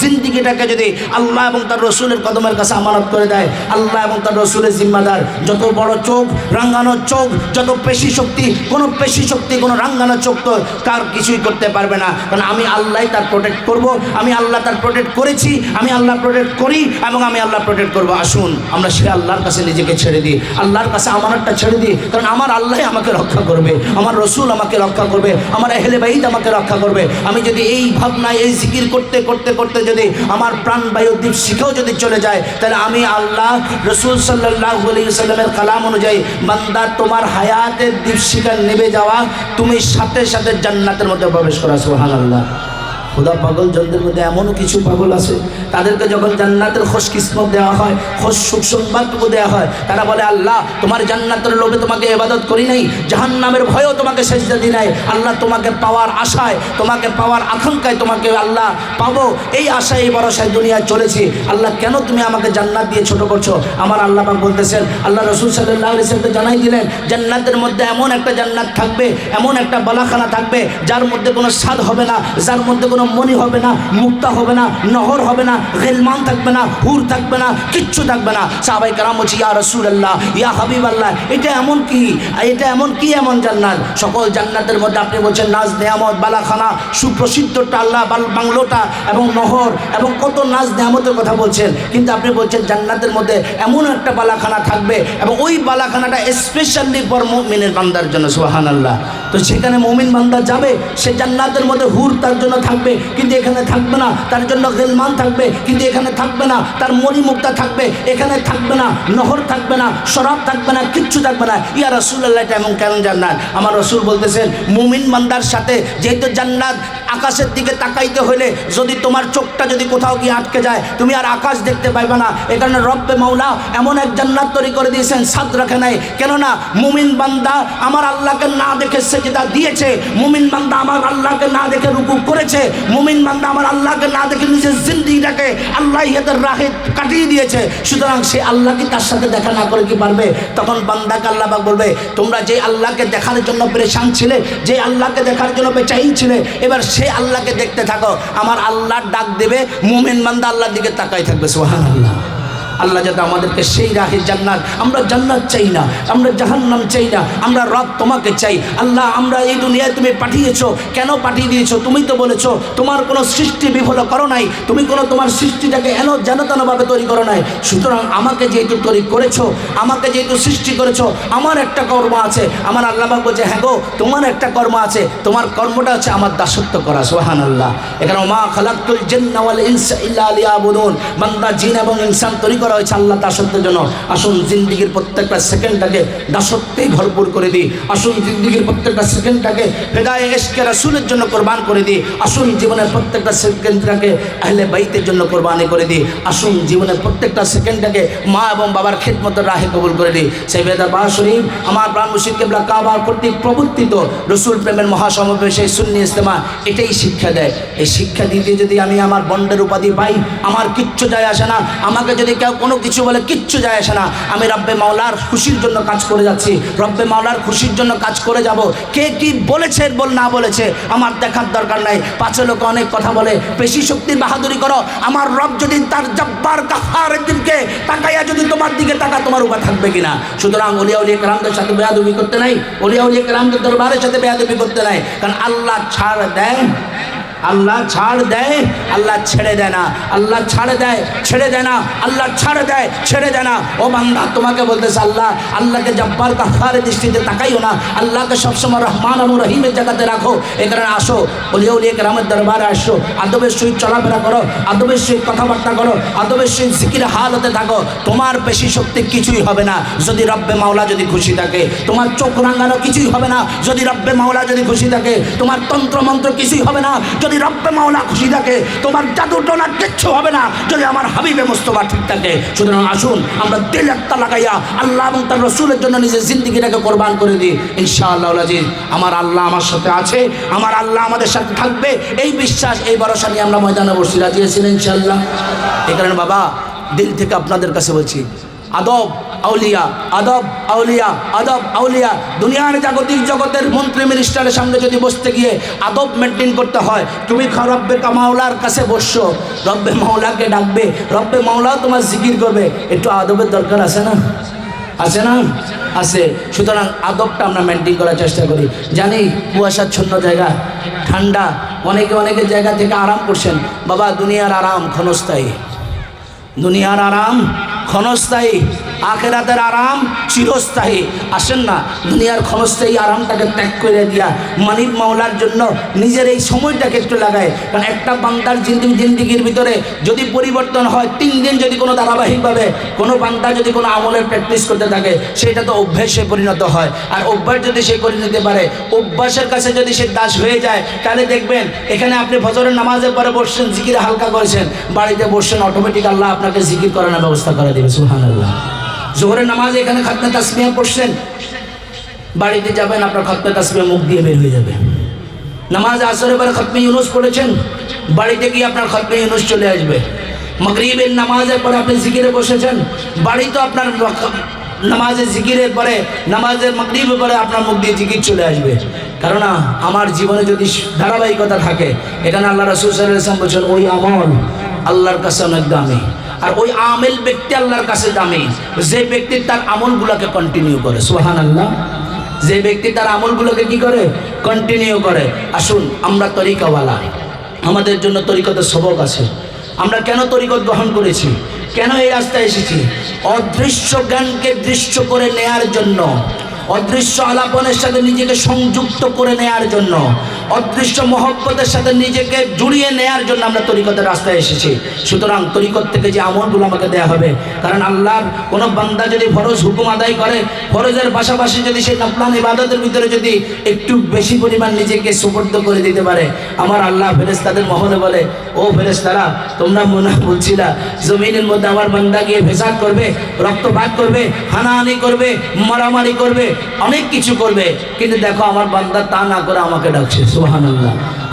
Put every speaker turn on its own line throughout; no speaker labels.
জিন্দিগিটাকে যদি আল্লাহ এবং তার রসুলের কদমের কাছে আমানত করে দেয়, আল্লাহ এবং তার রসুলের জিম্মাদার। যত বড় চোখ রাঙ্গানো চোখ, যত পেশি শক্তি, কোনো পেশি শক্তি, কোনো রাঙ্গানো চোখ তো কার কিছুই করতে পারবে না। কারণ আমি আল্লাহ তার প্রোটেক্ট করব, আমি আল্লাহ তার প্রোটেক্ট করেছি, আমি আল্লাহ প্রোটেক্ট করি এবং আমি আল্লাহ প্রোটেক্ট করব। আসুন, আমরা সে আল্লাহর কাছে নিজেকে ছেড়ে দিই। আল্লাহর কাছে আমানতটা ছেড়ে দিই। কারণ আমার আল্লাহ আমাকে রক্ষা করবে, আমার রসুল আমাকে রক্ষা করবে, আমার এহলে বাইদ আমাকে রক্ষা করবে। আমি যদি এই ভাবনায়, এই জিকির করতে করতে করতে যদি আমার প্রাণবায়ু দ্বীপ শিখেও যদি চলে যায়, তাহলে আমি আল্লাহ রসুল সাল্লাহ সাল্লামের কালাম অনুযায়ী বান্দা তোমার হায়াতের দ্বীপ শিখা নেবে যাওয়া, তুমি সাথে সাথে জান্নাতের মধ্যে প্রবেশ করা সোহান আল্লাহ খোদা পাগল জনদের মধ্যে এমনও কিছু পাগল আছে, তাদেরকে যখন জান্নাতের খোঁজ কিসমত দেওয়া হয় খোঁজ সুখ সংবাদটুকু দেওয়া হয়, তারা বলে, আল্লাহ, তোমার জান্নাতের লোভে তোমাকে এবাদত করি নাই জাহান নামের ভয়েও তোমাকে সেজদা দিই নাই, আল্লাহ তোমাকে পাওয়ার আশায়, তোমাকে পাওয়ার আকাঙ্ক্ষায় তোমাকে আল্লাহ পাবো, এই আশায়, এই ভরসায় দুনিয়ায় চলেছি, আল্লাহ কেন তুমি আমাকে জান্নাত দিয়ে ছোট করছ? আমার আল্লাহ পাক বলতেছেন, আল্লাহ রসুল সাল্লাহ ইসলামকে জানাই দিলেন, জান্নাতের মধ্যে এমন একটা জান্নাত থাকবে, এমন একটা বালাখানা থাকবে, যার মধ্যে কোনো স্বাদ হবে না, যার মধ্যে কোনো মনি হবে না, মুক্তা হবে না, নহর হবে না, গেলমান থাকবে না, হুর থাকবে না, কিচ্ছু থাকবে না। সাহাবাই কারাম বলছি, ইয়া রসুল আল্লাহ ইয়া হাবিব আল্লাহ এটা এমন কি? এটা এমন কি এমন জান্নাত? সকল জান্নাতের মধ্যে আপনি বলছেন, নাজ নেয়ামত, বালাখানা, সুপ্রসিদ্ধ টাল্লা বাল, বাংলোটা এবং নহর এবং কত নাজ নেয়ামতের কথা বলছেন। কিন্তু আপনি বলছেন, জান্নাতের মধ্যে এমন একটা বালাখানা থাকবে এবং ওই বালাখানাটা স্পেশালি ফর মুমিনের বান্দার জন্য সুবাহান আল্লাহ তো সেখানে মুমিন বান্দা যাবে, সে জান্নাতের মধ্যে হুর তার জন্য থাকবে কিন্তু এখানে থাকবে না। তার জন্য গেলমান থাকবে, কিন্তু এখানে থাকবে না। তার মণিমুক্তা থাকবে, এখানে থাকবে না। নহর থাকবে না, শরাব থাকবে না, কিচ্ছু থাকবে না। ইয়া রসুল্লাহ এটা এমন কেন জান্নাত? আমার রসুল বলতেছেন, মুমিন বান্দার সাথে যেহেতু জান্নাত আকাশের দিকে তাকাইতে হলে যদি তোমার চোখটা যদি কোথাও গিয়ে আটকে যায়, তুমি আর আকাশ দেখতে পাইবে না। এ কারণে রব্বে মাওলা এমন এক জান্নাত তৈরি করে দিয়েছেন, সাদ রাখে নাই। কেননা, মুমিন বান্দা আমার আল্লাহকে না দেখে সেজদা দিয়েছে। মুমিন বান্দা আমার আল্লাহকে না দেখে রুকু করেছে মুমিন বান্দা আমার আল্লাহকে না দেখে নিজের জিন্দিটাকে আল্লাহ হেদের রাহে কাটিয়ে দিয়েছে। সুতরাং সে আল্লাহ কি তার সাথে দেখা না করে কি পারবে? তখন বান্দাকে আল্লাহ পাক বলবে, তোমরা যে আল্লাহকে দেখার জন্য পরেশান ছিলে, যে আল্লাহকে দেখার জন্য ছিলে, এবার সে আল্লাহকে দেখতে থাকো। আমার আল্লাহর ডাক দেবে, মুমিন বান্দা আল্লাহর দিকে তাকাই থাকবে সোহান আল্লাহ আল্লাহ যাতে আমাদেরকে সেই রাহে জান্নাত, আমরা জান্নাত চাই না, আমরা জাহান্নাম চাই না, আমরা রব তোমাকে চাই। আল্লাহ, আমরা এই দুনিয়ায় তুমি পাঠিয়েছো, কেন পাঠিয়ে দিয়েছ? তুমি তো বলেছ, তোমার কোনো সৃষ্টি বিফল করো নাই, তুমি কোনো তোমার সৃষ্টিটাকে এন জানতানভাবে তৈরি করো নাই। সুতরাং আমাকে যেহেতু তৈরি করেছ, আমাকে যেহেতু সৃষ্টি করেছ, আমার একটা কর্ম আছে। আমার আল্লাহ বলছে হ্যাঁ গো, তোমার একটা কর্ম আছে, তোমার কর্মটা হচ্ছে আমার দাসত্ব করা সোহান আল্লাহ এখানে মা খালাক্তুল জিন্নাওয়াল ইনসা ইল্লা লিয়াবুদুন। বান্দা জিন এবং ইনসান তৈরি করা হয়েছে আল্লাহ দাসত্বের জন্য আসুন জিন্দিগির প্রত্যেকটা সেকেন্ডটাকে দাসত্বেই ভরপুর করে দিই। আসুন জিন্দিগির প্রত্যেকটা সেকেন্ডটাকে হেদায় এসকে রাসুলের জন্য কোরবান করে দিই। আসুন জীবনের প্রত্যেকটা সেকেন্ডটাকে আহলে বাইতের জন্য কোরবানি করে দিই। আসুন জীবনের প্রত্যেকটা সেকেন্ডটাকে মা এবং বাবার খেদমতের রাহে কবুল করে দিই। সেই বেদার বাহা শরীফ, আমার প্রাণ মুর্শিদ কেবলা কাবা কর্তৃক প্রবর্তিত রসুল প্রেমের মহাসমাবেশে শূন্য ইস্তেমা এটাই শিক্ষা দেয়। এই শিক্ষা দিতে যদি আমি আমার বন্ডের উপাধি পাই, আমার কিচ্ছু যায় আসে না। আমাকে যদি কেউ কোনো কিছু বলে কিচ্ছু যায় আসে না। আমি রব্বে মাওলার খুশির জন্য কাজ করে যাচ্ছি। রব্বে মাওলার খুশির জন্য কাজ করে যাব। কে কি বলেছে, বল না বলেছে, আমার দেখার দরকার নাই। পাঁচে লোক অনেক কথা বলে পেশি শক্তির বাহাদুরি করো। আমার রব যদি তার জব্বার কাহারের দিনকে তাকাইয়া যদি তোমার দিকে তাকা তোমার উপর থাকবে কিনা? সুতরাং অলিয়া উলিয়া কালামদের সাথে বেয়াদবি করতে নাই। অলিয়া উলিয়া কালামদের দরবারের সাথে বেয়াদবি করতে নাই। কারণ আল্লাহ ছাড় দেয় আল্লাহ ছাড় দেয়, আল্লাহ ছেড়ে দেয় না। আল্লাহ ছাড়ে দেয়, ছেড়ে দেয় না। আল্লাহ ছাড়ে দেয়, ছেড়ে দেয় না। ও বান্দা, তোমাকে বলতেছে, আল্লাহ, আল্লাহকে জব্বার কাহারের দৃষ্টিতে তাকাইও না। আল্লাহকে সবসময় রহমান এবং রহিমের জায়গাতে রাখো। এ কারণে আসো বলিও উলিয়ে গ্রামের দরবারে আসো। আদবের সহিত চলাফেরা করো, আদবের সহিত কথাবার্তা করো, আদবের সহিত জিকির হালতে থাকো। তোমার পেশি শক্তি কিছুই হবে না। যদি রব্বে মাওলা যদি খুশি থাকে, তোমার চোখ রাঙানো কিছুই হবে না। যদি রব্বে মাওলা যদি খুশি থাকে, তোমার তন্ত্র মন্ত্র কিছুই হবে না। যদি রব্বে মাওলা খুশি থাকে, তোমার জাদু টোনা কিচ্ছু হবে না যদি আমার হাবিবে মোস্তফা ঠিক থাকে। সুতরাং আসুন, আমরা দিল একটা লাগাইয়া আল্লাহ এবং তার রসুলের জন্য নিজের জিন্দিগিটাকে কোরবান করে দিই। ইনশাআল্লাহ আজিজ, আমার আল্লাহ আমার সাথে আছে, আমার আল্লাহ আমাদের সাথে থাকবে। এই বিশ্বাস, এই ভরসা নিয়ে আমরা ময়দানে বসছি। রাজি আছেন ইনশাআল্লাহ? এই কারণে বাবা, দিল থেকে আপনাদের কাছে বলছি আদব, আউলিয়া আদব আউলিয়া আদব, আউলিয়া। দুনিয়ার জাগতিক জগতের মন্ত্রী মিনিস্টারের সামনে যদি বসতে গিয়ে আদব মেনটেন করতে হয়, তুমি রব্বে কা মাওলার কাছে বসছো। রব্বে মাওলাকে ডাকবে, রব্বে মাওলাও তোমার জিকির করবে। একটু আদবের দরকার আছে না? আছে না? আছে। সুতরাং আদবটা আমরা মেনটেন করার চেষ্টা করি। জানি কুয়াশার কুয়াশাচ্ছন্ন জায়গা, ঠান্ডা। অনেকে অনেকে জায়গা থেকে আরাম করছেন। বাবা, দুনিয়ার আরাম ক্ষণস্থায়ী। দুনিয়ার আরাম ক্ষণস্থায়ী আখেরাতের আরাম চিরস্থায়ী। আসেন না, দুনিয়ার ক্ষণস্থায়ী আরামটাকে ত্যাগ করে দিয়া মানিক মাওলার জন্য নিজের এই সময়টাকে একটু লাগায়। কারণ একটা বান্দার জিন্দিগি জিন্দিগির ভিতরে যদি পরিবর্তন হয়, তিন দিন যদি কোনো ধারাবাহিকভাবে কোনো বান্দা যদি কোনো আমলের প্র্যাকটিস করতে থাকে, সেটা তো অভ্যাসে পরিণত হয়। আর অভ্যাস যদি সে করে নিতে পারে, অভ্যাসের কাছে যদি সে দাস হয়ে যায়, তাহলে দেখবেন, এখানে আপনি ফজরের নামাজের পরে বসছেন, জিকিরে হালকা করেছেন, বাড়িতে বসছেন অটোমেটিক আল্লাহ আপনাকে জিকির করানোর ব্যবস্থা করে দেবে সুহান আল্লাহ জোহরের নামাজ এখানে খাতনা তাসমিয়া পড়ছেন। বাড়িতে যাবেন, আপনার খাতনা তাসমিয়া মুখ দিয়ে বের হয়ে যাবে। নামাজ আসরে পরে খতমে ইউনুস পড়েছেন, বাড়িতে গিয়ে আপনার খতমে ইউনুস চলে আসবে। মগরিবের নামাজের পরে আপনি জিকিরে বসেছেন, বাড়ি তো আপনার নামাজের জিকিরের পরে, নামাজের মগরিবের পরে আপনার মুখ দিয়ে জিকির চলে আসবে। কারণ আমার জীবনে যদি ধারাবাহিকতা থাকে এখানে আল্লাহ রসুল সাল্লাম বলছেন, ওই আমল আল্লাহর কাছে অনেক দামি। আর ওই আমেল ব্যক্তি আল্লাহর কাছে দামি। যে ব্যক্তি তার আমলগুলোকে কন্টিনিউ করে সোহান আল্লাহ যে ব্যক্তি তার আমলগুলোকে কি করে? কন্টিনিউ করে। আসুন, আমরা তরিকাওয়ালা। আমাদের জন্য তরিকতের সবক আছে। আমরা কেন তরিকত গ্রহণ করেছি? কেন এই রাস্তায় এসেছি? অদৃশ্য জ্ঞানকে দৃশ্য করে নেয়ার জন্য, অদৃশ্য আলাপনের সাথে নিজেকে সংযুক্ত করে নেয়ার জন্য অদৃশ্য মহব্বতের সাথে নিজেকে জুড়িয়ে নেয়ার জন্য আমরা তরিকতের রাস্তায় এসেছি। সুতরাং তরিকত থেকে যে আমলগুলো আমাকে দেয়া হবে, কারণ আল্লাহর কোনো বান্দা যদি ফরজ হুকুম আদায় করে, ফরজের পাশাপাশি যদি সেই নফলান ইবাদতের ভিতরে যদি একটু বেশি পরিমাণ নিজেকে সুপর্দ করে দিতে পারে, আমার আল্লাহ ফেরেস্তাদের মহলে বলে, ও ফেরেস্তারা তোমরা মনে বলছিলা, জমিনের মধ্যে আমার বান্দা গিয়ে ভেসাদ করবে, রক্তপাত করবে, হানাহানি করবে, মারামারি করবে, অনেক কিছু করবে, কিন্তু দেখো আমার বান্দা তা না করে আমাকে ডাকছে।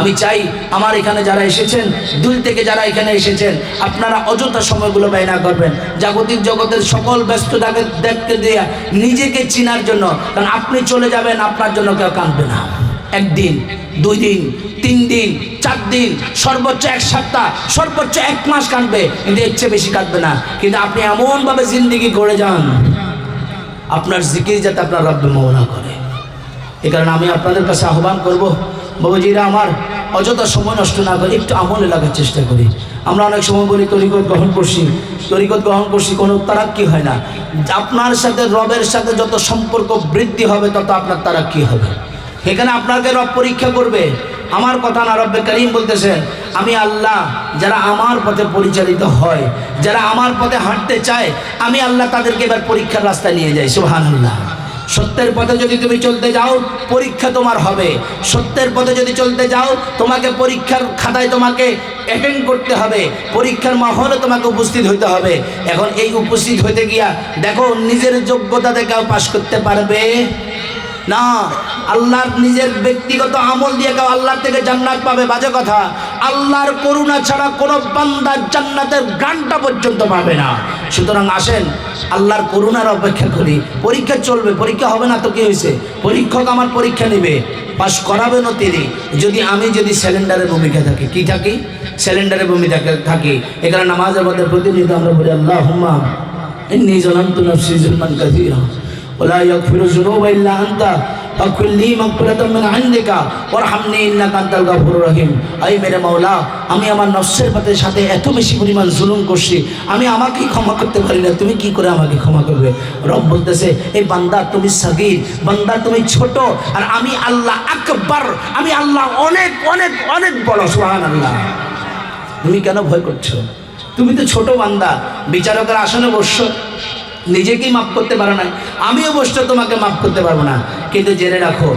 আমি চাই আমার এখানে যারা এসেছেন দুল থেকে যারা এখানে এসেছেন, আপনারা অযথা সময়গুলো ব্যয় না করবেন। জাগতিক জগতের সকল ব্যস্ততাকে দেখতে দিয়ে নিজেকে চিনার জন্য, কারণ আপনি চলে যাবেন, আপনার জন্য কেউ কাঁদবে না। একদিন, দুই দিন, তিন দিন, চার দিন, সর্বোচ্চ এক সপ্তাহ, সর্বোচ্চ এক মাস কাঁদবে, কিন্তু এর চেয়ে বেশি কাঁদবে না। কিন্তু আপনি এমনভাবে জিন্দিগি করে যান, আপনার জিকির যাতে আপনার রব্বে মৌনা করে। এ কারণে আমি আপনাদের কাছে আহ্বান করব বাবুজিরা আমার অযথা সময় নষ্ট না করে একটু আমলে লাগার চেষ্টা করি। আমরা অনেক সময় বলি, তরিকত গ্রহণ করছি। তরিকত গ্রহণ করছি, কোনো তারাক্কি হয় না। আপনার সাথে, রবের সাথে যত সম্পর্ক বৃদ্ধি হবে, তত আপনার তারাক্কি হবে। এখানে আপনাকে রব পরীক্ষা করবে। আমার কথা না, রব্বে করিম বলতেছেন আমি আল্লাহ, যারা আমার পথে পরিচালিত হয়, যারা আমার পথে হাঁটতে চায়, আমি আল্লাহ তাদেরকে এবার পরীক্ষার রাস্তায় নিয়ে যাই সুহান আল্লাহ সত্যের পথে যদি তুমি চলতে যাও, পরীক্ষা তোমার হবে। সত্যের পথে যদি চলতে যাও, তোমাকে পরীক্ষার খাতায় তোমাকে অ্যাটেন্ড করতে হবে। পরীক্ষার মাহলে তোমাকে উপস্থিত হইতে হবে। এখন এই উপস্থিত হইতে গিয়া দেখো, নিজের যোগ্যতাতে কেউ পাশ করতে পারবে? না। আল্লাহর নিজের ব্যক্তিগত আমল দিয়ে কেউ আল্লাহর থেকে জান্নাত পাবে, বাজে কথা। আল্লাহর করুণা ছাড়া কোনো বান্দা জান্নাতের গানটা পর্যন্ত পাবে না। সুতরাং আসেন, আল্লাহর করুণার অপেক্ষা করি। পরীক্ষা চলবে, পরীক্ষা হবে না তো কী হয়েছে? পরীক্ষক আমার পরীক্ষা নেবে পাশ করাবেনও তিনি। যদি আমি যদি সিলিন্ডারের ভূমিকা থাকি, কি থাকি? সিলিন্ডারের ভূমিকা থাকি? এখানে নামাজের মধ্যে প্রতিনিয়ত আমরা বলি আল্লাহ হুম্মা ইন্নি জনান্তনাফসি জুলমান ওলা ইয়াগফিরু যুনুবা ফাকুল্লি মাগফিরাতাম মিন ইনদিকা ওয়ারহামনি ইন্নাকা আনতাল গাফুরুর রহিম। আই মেরে মাওলা, আমি আমার নফসের পাতের সাথে এত বেশি পরিমাণ জুলুম করছি, আমি আমাকেই ক্ষমা করতে পারি না, তুমি কি করে আমাকে ক্ষমা করবে? রব বলতেছে এই বান্দা, তুমি সাগির, বান্দা, তুমি ছোট, আর আমি আল্লাহ আকবার, আমি আল্লাহ অনেক অনেক অনেক বড় সোহান আল্লাহ তুমি কেন ভয় করছ? তুমি তো ছোট বান্দা, বিচারকের আসনে বসছো। নিজেকেই মাফ করতে পারো না আমিও বসতে তোমাকে মাফ করতে পারব না। কিন্তু জেনে রাখো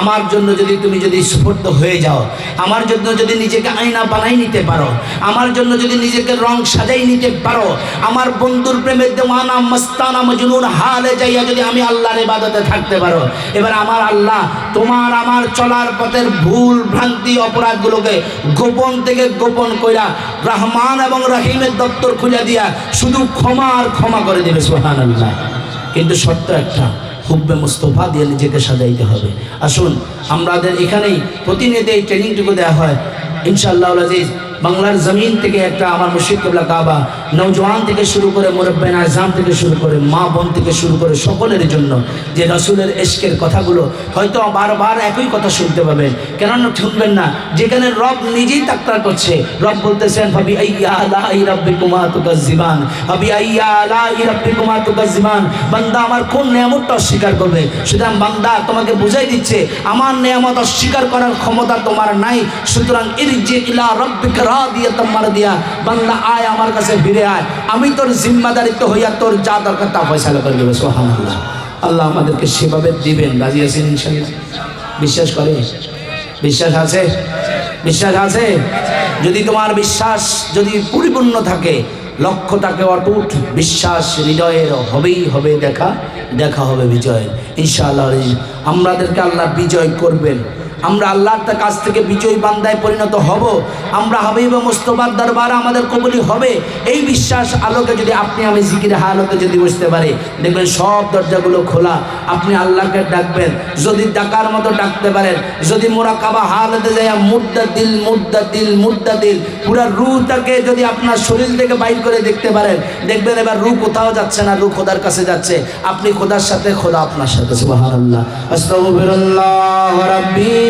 আমার জন্য যদি তুমি যদি সুপর্দ হয়ে যাও, আমার জন্য যদি নিজেকে আয়না বানাই নিতে পারো, আমার জন্য যদি নিজেকে রং সাজাই নিতে পারো, আমার বন্ধুর প্রেমে দেওয়ানা মস্তানা মজনুন হালে যাইয়া যদি আমি আল্লাহর ইবাদতে থাকতে পারো, এবার আমার আল্লাহ তোমার আমার চলার পথের ভুল, ভ্রান্তি, অপরাধগুলোকে গোপন থেকে গোপন কইরা রহমান এবং রহিমের দপ্তর খুলে দিয়া শুধু ক্ষমা আর ক্ষমা করে দেবে সোহান কিন্তু সত্য একটা হুব্বে মুস্তফা দিয়ে নিজেকে সাজাইতে হবে। আসুন আমাদের এখানেই প্রতিনিধি এই ট্রেনিংটুকু দেওয়া হয়। ইনশাআল্লাহ আজিজ বাংলার জমিন থেকে একটা আমার মুর্শিদ কেবলা কাবা নৌজওয়ান থেকে শুরু করে মুরব্বেন আজম থেকে শুরু করে মা বোন থেকে শুরু করে সকলের জন্য যে রসুলের এশকের কথাগুলো হয়তো বারবার একই কথা শুনতে পাবেন কেননা শুনবেন না, যেখানে রব নিজেই তাক্তার করছে, রব বলতেছেন ভাবি আইয়া আলা ই রব্বি কুমা তুকাজ্জিবান ভাবি আইয়া আলা ই রব্বি কুমা তুকাজ্জিবান, বান্দা আমার কোন নিয়ামতটা অস্বীকার করবে? সুতরাং বান্দা তোমাকে বুঝাই দিচ্ছে, আমার নিয়ামত অস্বীকার করার ক্ষমতা তোমার নাই, সুতরাং ইরজি ইলা রব্বিকা আয় আমার কাছে ফিরে আয়। আমি তোর জিম্মাদারিত্ব হইয়া তোর যা দরকার তা ফয়সালা করে দেবে, সুবহানাল্লাহ। আল্লাহ আমাদেরকে সেভাবে দিবেন, রাজি আছেন বিশ্বাস করে? বিশ্বাস আছে? বিশ্বাস আছে? যদি তোমার বিশ্বাস যদি পরিপূর্ণ থাকে লক্ষ্যটাকে অটুট, বিশ্বাস হৃদয়ের হবেই হবে দেখা দেখা হবে বিজয় ইনশাআল্লাহ আমাদেরকে আল্লাহ বিজয় করবেন। আমরা আল্লাহর কাছ থেকে বিজয়ী বান্দায় পরিণত হব। আমরা হাবিব মোস্তফার দরবার আমাদের কবুলি হবে। এই বিশ্বাস আলোকে যদি আপনি আমি জিকির হালতে যদি বসতে পারি, দেখবেন সব দরজাগুলো খোলা। আপনি আল্লাহকে ডাকবেন। যদি ডাকার মতো ডাকতে পারেন, যদি মোরা কাবা হালতে যায় মুদ্দা দিল মুদ্দা দিল মুদ্দা দিল পুরা রুটাকে যদি আপনার শরীর থেকে বাইর করে দেখতে পারেন, দেখবেন এবার রু কোথাও যাচ্ছে না রু খোদার কাছে যাচ্ছে। আপনি খোদার সাথে, খোদা আপনার সাথে, সুবহানাল্লাহ। আস্তাগফিরুল্লাহ রাব্বি।